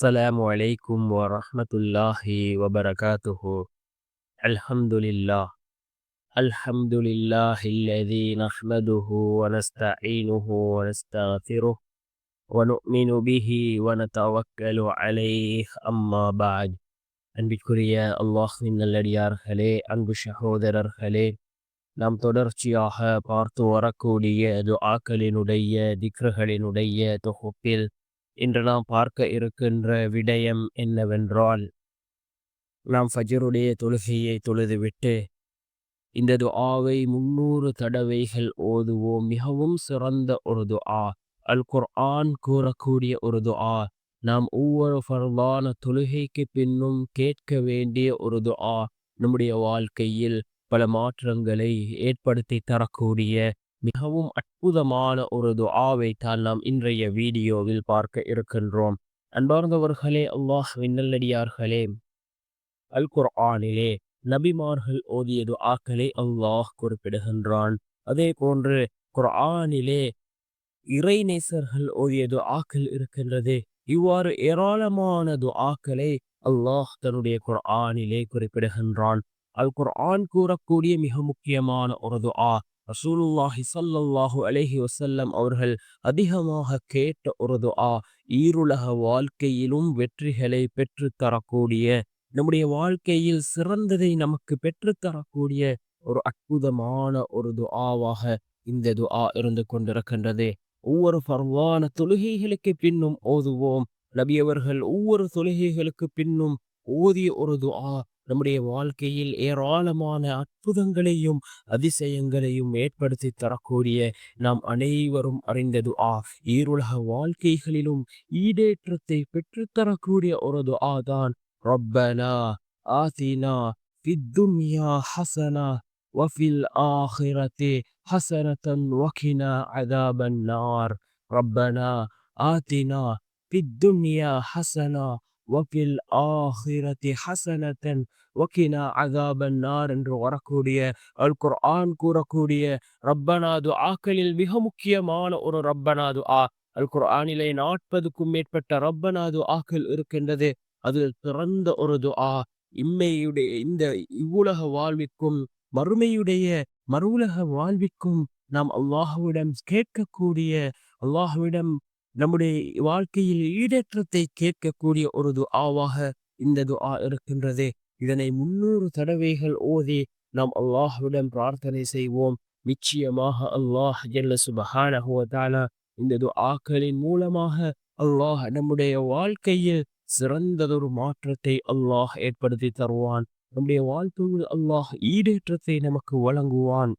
السلام عليكم ورحمة الله وبركاته الحمد لله الحمد لله الذي نحمده ونستعينه ونستغفره ونؤمن به ونتوكل عليه أما بعد அன்பிற்குரிய அல்லாஹின் நல்லடியார்களே அன்பு சகோதரர்களே நாம் தொடர்ச்சியாக பார்த்து வரக்கூடிய துஆக்களினுடைய திக்ருகளினுடைய தொகுப்பில் இன்று நாம் பார்க்க இருக்கின்ற விடயம் என்னவென்றால் நாம் ஃபஜருடைய தொழுகையை தொழுதுவிட்டு இந்த துஆவை முன்னூறு தடவைகள் ஓதுவோம். மிகவும் சிறந்த ஒரு துஆ. அல் குர்ஆன் கூறக்கூடிய ஒரு துஆ. நாம் ஒவ்வொரு ஃபர்லான தொழுகைக்கு பின்னும் கேட்க வேண்டிய ஒரு துஆ. நம்முடைய வாழ்க்கையில் பல மாற்றங்களை ஏற்படுத்தி தரக்கூடிய மிகவும் அற்புதமான ஒரு துஆவை தான் நாம் இன்றைய வீடியோவில் பார்க்க இருக்கின்றோம். அன்பார்ந்தவர்களே அல்லாஹ் விண்ணல்லடியார்களே அல் குர்ஆனிலே நபிமார்கள் ஓதிய துஆக்களை அல்லாஹ் குறிப்பிடுகின்றான். அதே போன்று குர்ஆனிலே இறைநேசர்கள் ஓதிய துஆக்கள் இருக்கின்றது. இவ்வாறு ஏராளமான துஆக்களை அல்லாஹ் தன்னுடைய குர்ஆனிலே குறிப்பிடுகின்றான். அல் குர்ஆன் கூறக்கூடிய மிக முக்கியமான ஒரு துஆ ரசூலுல்லாஹி சல்லல்லாஹு அலேஹி வசல்லம் அவர்கள் அதிகமாக கேட்ட ஒரு துஆ ஈருலக வாழ்க்கையிலும் வெற்றிகளை பெற்று தரக்கூடிய நம்முடைய வாழ்க்கையில் சிறந்ததை நமக்கு பெற்று தரக்கூடிய ஒரு அற்புதமான ஒரு துஆவாக இந்த துஆ இருந்து கொண்டிருக்கின்றது. ஒவ்வொரு பரவான தொழுகைகளுக்கு பின்னும் ஓதுவோம். நபியவர்கள் ஒவ்வொரு தொழுகைகளுக்கு பின்னும் ஓதிய ஒரு துஆ நம்முடைய வாழ்க்கையில் ஏராளமான அற்புதங்களையும் அதிசயங்களையும் ஏற்படுத்தி தரக்கூடிய நாம் அனைவரும் அறிந்தது ஆ. ஈருலக வாழ்க்கைகளிலும் ஈடேற்றத்தை பெற்றுத்தரக்கூடிய ஒரு துஆ தான். ரப்பனா ஆசினா ஃபித்துன்யா ஹசனா வஃபில் ஆஹிரத்தே ஹசனத்தன் வகினா அதாபன் நார். ரப்பனா ஆத்தினா ஃபித்துன்யா ஹசனா வக்கீல் ஆஹிரத்தி ஹசனத்தன் வக்கீனா அகாபன் நார் என்று வரக்கூடிய அல் குர்ஆன் கூறக்கூடிய ரப்பனாது ஆக்களில் மிக முக்கியமான ஒரு ரப்பனாது ஆ அல் குர்ஆனிலே நாற்பதுக்கும் மேற்பட்ட ரப்பனாது ஆக்கள் இருக்கின்றது. அது திறந்த ஒரு துஆ. இம்மையுடைய இந்த இவ்வுலக வாழ்விற்கும் மறுமையுடைய மறுவுலக வாழ்விற்கும் நாம் அல்லாஹுவிடம் கேட்கக்கூடிய அல்லாஹுவிடம் நம்முடைய வாழ்க்கையில் ஈடேற்றத்தை கேட்கக்கூடிய ஒரு துஆவாக இந்த துஆ இருக்கின்றது. இதனை முன்னூறு தடவைகள் ஓதி நாம் அல்லாஹுவிடம் பிரார்த்தனை செய்வோம். நிச்சயமாக அல்லாஹ் ஜல்ல சுபஹானஹுவதாலா இந்த துஆக்களின் மூலமாக அல்லாஹ் நம்முடைய வாழ்க்கையில் சிறந்ததொரு மாற்றத்தை அல்லாஹ் ஏற்படுத்தி தருவான். நம்முடைய வாழ்க்கையில் அல்லாஹ் ஈடேற்றத்தை நமக்கு வழங்குவான்.